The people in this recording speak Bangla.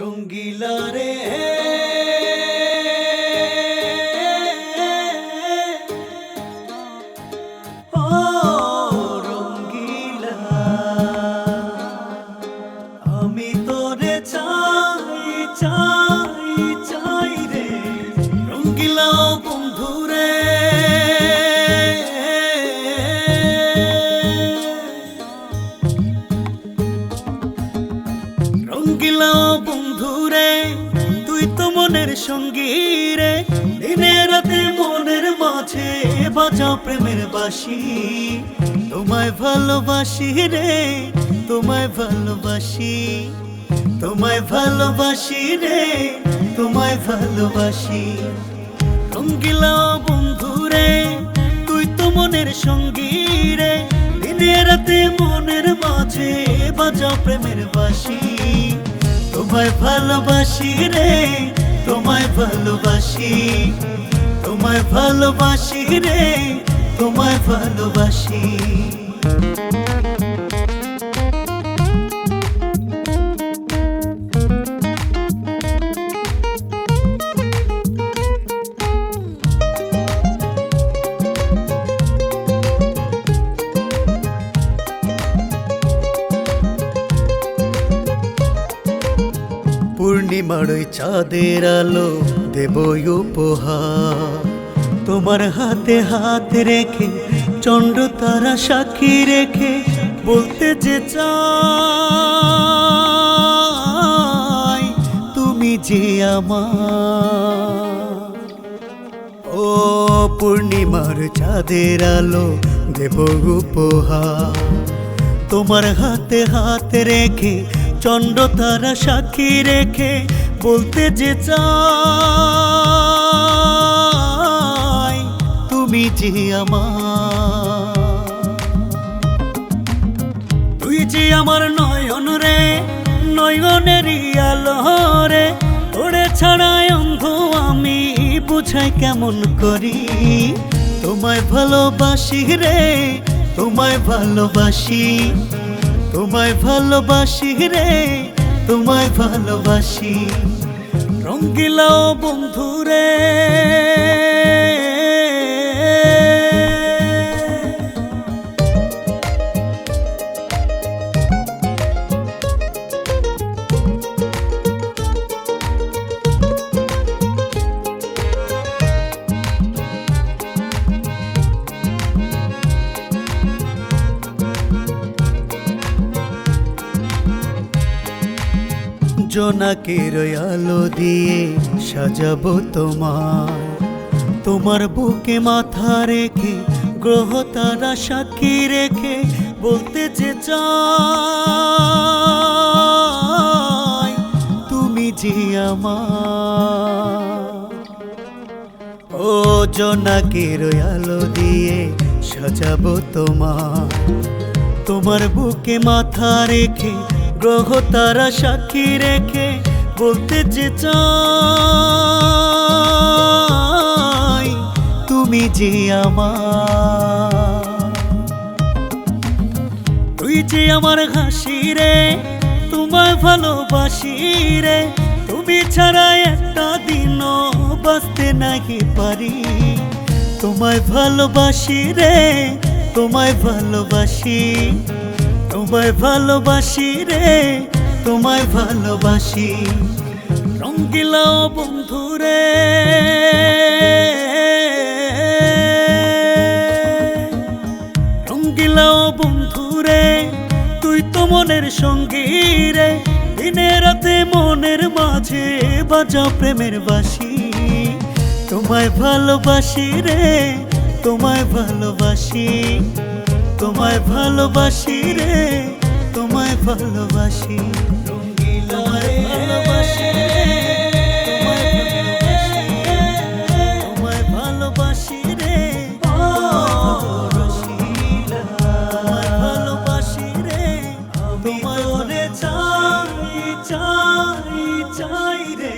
রঙ্গিলা রে আমি তোরে চাই চাই চাই রে। রঙ্গিলা বন্ধু রে রঙ্গিলা রে তুই তো মনের সঙ্গী রে দিনে রাতে মনের মাঝে বাজা প্রেমের বাসি তোমায় ভালোবাসি রে, তোমায় ভালোবাসি। তোমায় ভালোবাসি রে, তোমায় ভালোবাসি। রঙ্গিলা বন্ধু রে তুই তো মনের সঙ্গী রে দিনে রাতে মনের মাঝে বাজা প্রেমের বাসি তোমায় ভালোবাসি রে তোমায় ভালোবাসি তোমায় ভালোবাসি রে তোমায় ভালোবাসি। পূর্ণিমার ওই চাঁদের আলো দেবই উপহার। তোমার হাতে হাত রেখে, চন্ড তারা সাক্ষী রেখে বলতে যে চাই, তুমি যে আমার। ও পূর্ণিমার চাঁদের আলো দেব উপহার। তোমার হাতে হাত রেখে চন্ড তারা সাক্ষী রেখে বলতে যে চাই, তুমি যে আমার। তুই যে আমার নয়ন রে, নয়নেরই আলো রে, ওরে ছাড়াই অন্ধ আমি বুঝাই কেমন করি। তোমায় ভালোবাসি রে, তোমায় ভালোবাসি তোমায় ভালোবাসি রে তোমায় ভালোবাসি। রঙ্গিলা বন্ধু জোনাকের আলো দিয়ে সাজাবো তোমার তোমার বুকে মাথা রেখে, গ্রহ তারা সাক্ষী রেখে বলতে যে চাই, তুমি যে আমার। ও জোনাকের আলো দিয়ে সাজাবো তোমার তোমার বুকে মাথা রেখে গ্রহ তারা সাক্ষী রেখে বলতে যে তুমি যে আমার। তুই যে আমার হাসি রে, তোমায় ভালোবাসি রে, তুমি ছাড়া একটা দিনও বাঁচতে নাহি পারি। তোমায় ভালোবাসি রে, তোমায় ভালোবাসি। তোমায় ভালোবাসি রে, তোমায় ভালোবাসি। রঙ্গিলা বন্ধু রে। রঙ্গিলা বন্ধু রে, তুই তো মনের সঙ্গী রে। দিনে রাতে মনের মাঝে বাজা প্রেমের বাসি তোমায় ভালোবাসি রে, তোমায় ভালোবাসি। তোমায় ভালোবাসি রে, তোমায় ভালোবাসি। তোমায় ভালোবাসি তোমায় ভালোবাসি ভালোবাসি রে, তোমায় চাই চাই চাই রে।